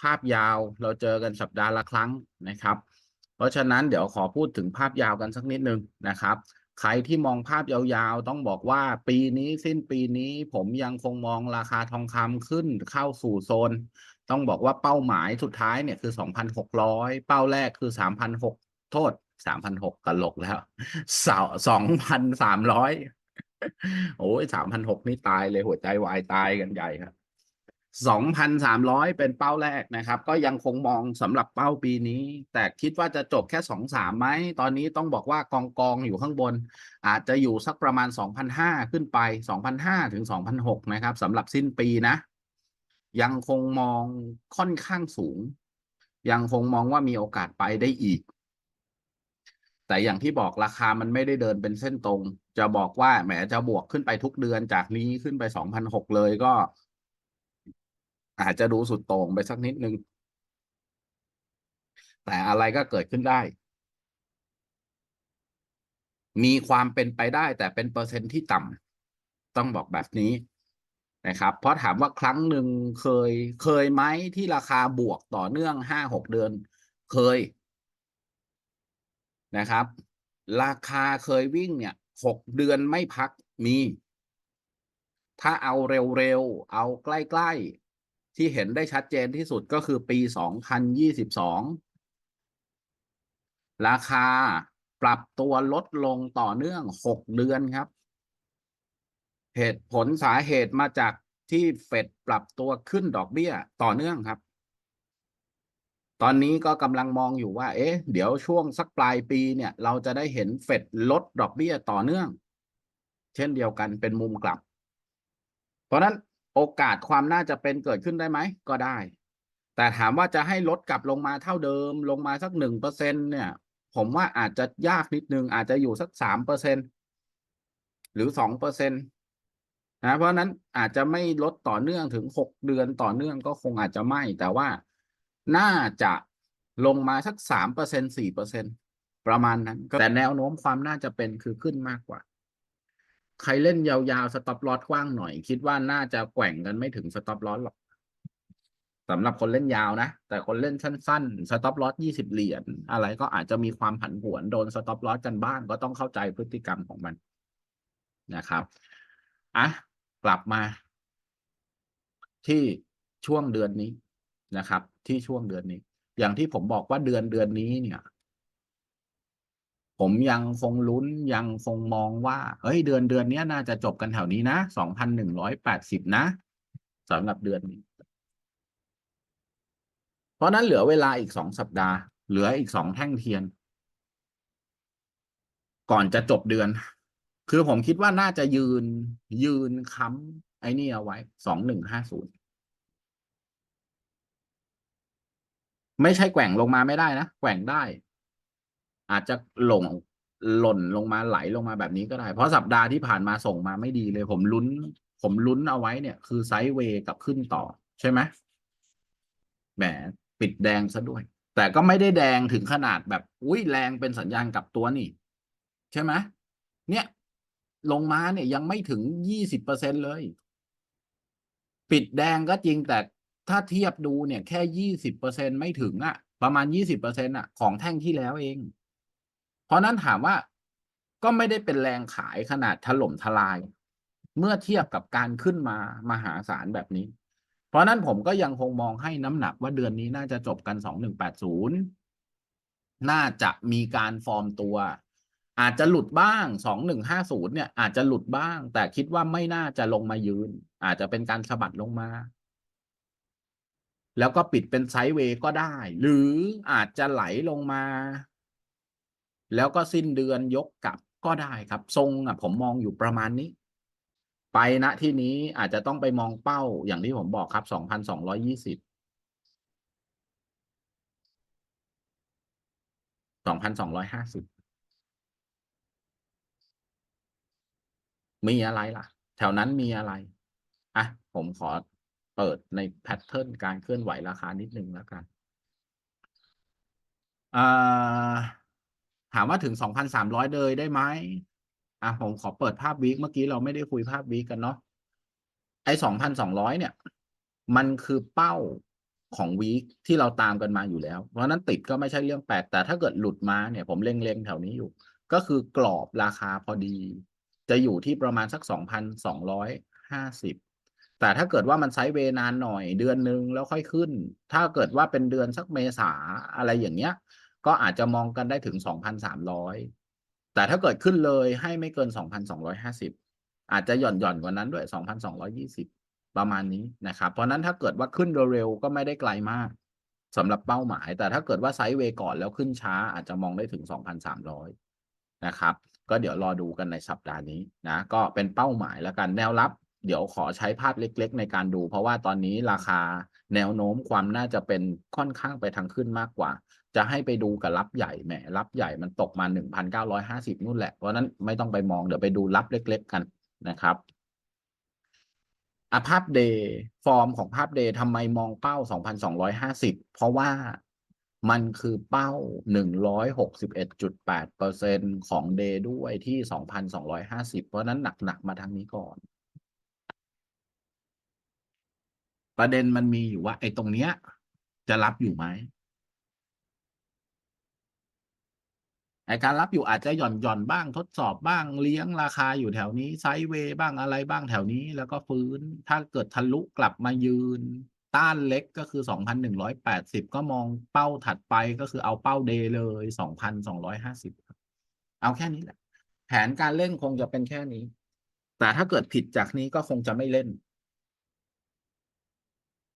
ภาพยาวเราเจอกันสัปดาห์ละครั้งนะครับ เพราะฉะนั้นเดี๋ยวขอพูดถึงภาพยาวกันสักนิดนึงนะครับ ใครที่มองภาพยาวๆ ต้องบอกว่าปีนี้สิ้นปีนี้ผมยังคงมองราคาทองคำขึ้นเข้าสู่โซน ต้องบอกว่าเป้าหมายสุดท้ายเนี่ยคือ 2,600 เป้าแรกคือ 3,600 โทษ 3,600ตลกแล้วสองพันสามร้อยโอ้ย3,600นี่ตายเลยหัวใจวายตายกันใหญ่ครับ 2,300 เป็นเป้าแรกนะครับ ก็ยังคงมองสำหรับเป้าปีนี้ แต่คิดว่าจะจบแค่ 2-3ไหม ตอนนี้ต้องบอกว่ากองกองอยู่ข้างบน อาจจะอยู่สักประมาณ 2,500 ขึ้นไป 2,500 ถึง 2,600 นะครับสำหรับสิ้นปีนะ ยังคงมองค่อนข้างสูง ยังคงมองว่ามีโอกาสไปได้อีก แต่อย่างที่บอกราคามันไม่ได้เดินเป็นเส้นตรง จะบอกว่าแหมจะบวกขึ้นไปทุกเดือนจากนี้ขึ้นไป 2,600 เลยก็ อาจจะดูสุดโต่งไปสักนิดนึง แต่อะไรก็เกิดขึ้นได้ มีความเป็นไปได้ แต่เป็นเปอร์เซ็นต์ที่ต่ำต้องบอกแบบนี้นะครับ เพราะถามว่าครั้งหนึ่งเคยเคยไหมที่ราคาบวกต่อเนื่องห้าหกเดือน เคยนะครับ ราคาเคยวิ่งเนี่ยหกเดือนไม่พักมี ถ้าเอาเร็วๆ เอาใกล้ๆ ที่เห็นได้ชัดเจนที่สุดก็คือปี 2022 ราคาปรับตัวลดลงต่อเนื่อง 6 เดือนครับ เหตุผลสาเหตุมาจากที่เฟดปรับตัวขึ้นดอกเบี้ยต่อเนื่องครับ ตอนนี้ก็กำลังมองอยู่ว่า เอ๊ะ เดี๋ยวช่วงสักปลายปีเนี่ย เราจะได้เห็นเฟดลดดอกเบี้ยต่อเนื่อง เช่นเดียวกันเป็นมุมกลับ เพราะนั้น โอกาสความน่าจะเป็นเกิดขึ้นได้ไหม ก็ได้ แต่ถามว่าจะให้ลดกลับลงมาเท่าเดิม ลงมาสักหนึ่งเปอร์เซ็นเนี่ย ผมว่าอาจจะยากนิดนึง อาจจะอยู่สักสามเปอร์เซ็นหรือสองเปอร์เซ็นตนะเพราะนั้นอาจจะไม่ลดต่อเนื่องถึงหกเดือนต่อเนื่องก็คงอาจจะไม่ แต่ว่าน่าจะลงมาสักสามเปอร์เซ็นสี่เปอร์เซ็นประมาณนั้น แต่แนวโน้มความน่าจะเป็นคือขึ้นมากกว่า ใครเล่นยาวๆสต็อปลอสกว้างหน่อย คิดว่าน่าจะแกว่งกันไม่ถึงสต็อปลอสหรอกสำหรับคนเล่นยาวนะ แต่คนเล่นสั้นๆสต็อปลอสยี่สิบเหรียญอะไรก็อาจจะมีความผันผวนโดนสต็อปลอสกันบ้าง ก็ต้องเข้าใจพฤติกรรมของมันนะครับอะกลับมา ที่ช่วงเดือนนี้นะครับ ที่ช่วงเดือนนี้ อย่างที่ผมบอกว่าเดือนเดือนนี้เนี่ย ผมยังคงลุ้นยังคงมองว่าเฮ้ยเดือนเดือนนี้น่าจะจบกันแถวนี้นะสองพันหนึ่งร้อยแปดสิบนะสำหรับเดือนนี้ เพราะนั้นเหลือเวลาอีกสองสัปดาห์ เหลืออีกสองแท่งเทียน ก่อนจะจบเดือน คือผมคิดว่าน่าจะยืนยืนค้ำไอ้นี่เอาไว้สองหนึ่งห้าศูนย์ไม่ใช่แกว่งลงมาไม่ได้นะ แกว่งได้ อาจจะหลงหล่นลงมาไหลลงมาแบบนี้ก็ได้ เพราะสัปดาห์ที่ผ่านมาส่งมาไม่ดีเลย ผมลุ้น ผมลุ้นเอาไว้เนี่ย คือไซด์เวย์กับขึ้นต่อ ใช่ไหมแหมปิดแดงซะด้วย แต่ก็ไม่ได้แดงถึงขนาดแบบ อุ้ยแรงเป็นสัญญาณกลับตัวนี่ ใช่ไหมเนี่ย ลงมาเนี่ยยังไม่ถึงยี่สิบเปอร์เซ็นเลย ปิดแดงก็จริงแต่ถ้าเทียบดูเนี่ย แค่ยี่สิบเปอร์เซ็นไม่ถึงอะประมาณยี่สิบเปอร์เซ็นอะของแท่งที่แล้วเอง เพราะนั้นถามว่าก็ไม่ได้เป็นแรงขายขนาดถล่มทลาย เมื่อเทียบกับการขึ้นมามหาศาลแบบนี้ เพราะนั้นผมก็ยังคงมองให้น้ำหนักว่าเดือนนี้น่าจะจบกันสองหนึ่งแปดศูนย์น่าจะมีการฟอร์มตัว อาจจะหลุดบ้างสองหนึ่งห้าศูนย์เนี่ย อาจจะหลุดบ้าง แต่คิดว่าไม่น่าจะลงมายืน อาจจะเป็นการสะบัดลงมาแล้วก็ปิดเป็นไซด์เวย์ก็ได้ หรืออาจจะไหลลงมา แล้วก็สิ้นเดือนยกกลับก็ได้ครับ ทรงอะผมมองอยู่ประมาณนี้ ไปณที่นี้อาจจะต้องไปมองเป้าอย่างที่ผมบอกครับสองพันสองร้อยี่สิบสองพันสองร้อยห้าสิบมีอะไรล่ะ แถวนั้นมีอะไรอะผมขอเปิดในแพทเทิร์นการเคลื่อนไหวราคานิดนึงแล้วกันอ่า ถามว่าถึงสองพันสามร้อยเลยได้ไหมอะผมขอเปิดภาพวีคเมื่อกี้เราไม่ได้คุยภาพวีคกันเนาะไอ้สองพันสองร้อยเนี่ย มันคือเป้าของวีคที่เราตามกันมาอยู่แล้ว เพราะนั้นติดก็ไม่ใช่เรื่องแปลก แต่ถ้าเกิดหลุดมาเนี่ย ผมเล็งๆแถวนี้อยู่ ก็คือกรอบราคาพอดี จะอยู่ที่ประมาณสัก2,250แต่ถ้าเกิดว่ามันไซด์เวนานหน่อยเดือนหนึ่งแล้วค่อยขึ้น ถ้าเกิดว่าเป็นเดือนสักเมษาอะไรอย่างเงี้ย ก็อาจจะมองกันได้ถึง 2,300 แต่ถ้าเกิดขึ้นเลยให้ไม่เกิน 2,250 อาจจะหย่อนหย่อนๆกว่านั้นด้วย 2,220 ประมาณนี้นะครับ เพราะฉะนั้นถ้าเกิดว่าขึ้นเร็วๆก็ไม่ได้ไกลมากสำหรับเป้าหมาย แต่ถ้าเกิดว่าไซด์เวย์ก่อนแล้วขึ้นช้า อาจจะมองได้ถึง 2,300 นะครับ ก็เดี๋ยวรอดูกันในสัปดาห์นี้นะ ก็เป็นเป้าหมายแล้วกันแนวรับ เดี๋ยวขอใช้ภาพเล็ก ๆ ในการดู เพราะว่าตอนนี้ราคาแนวโน้มความน่าจะเป็นค่อนข้างไปทางขึ้นมากกว่า จะให้ไปดูกับรับใหญ่แหมรับใหญ่มันตกมา 1,950นู่นแหละ เพราะนั้นไม่ต้องไปมองเดี๋ยวไปดูรับเล็ก ๆ กันนะครับอะภาพเดย์ฟอร์มของภาพเดย์ทำไมมองเป้า 2,250 เพราะว่ามันคือเป้า 161.8%ของเดย์ด้วยที่ 2,250 เพราะนั้นหนัก ๆ มาทางนี้ก่อน ประเด็นมันมีอยู่ว่า ไอ้ตรงเนี้ย จะรับอยู่ไหมไอ้การรับอยู่อาจจะหย่อนหย่อนบ้างทดสอบบ้างเลี้ยงราคาอยู่แถวนี้ไซด์เวย์บ้างอะไรบ้างแถวนี้ แล้วก็ฟื้น ถ้าเกิดทะลุกลับมายืน ต้านเล็กก็คือ 2,180 ก็มองเป้าถัดไปก็คือเอาเป้าเดย์เลย 2,250ครับเอาแค่นี้แหละ แผนการเล่นคงจะเป็นแค่นี้ แต่ถ้าเกิดผิดจากนี้ก็คงจะไม่เล่น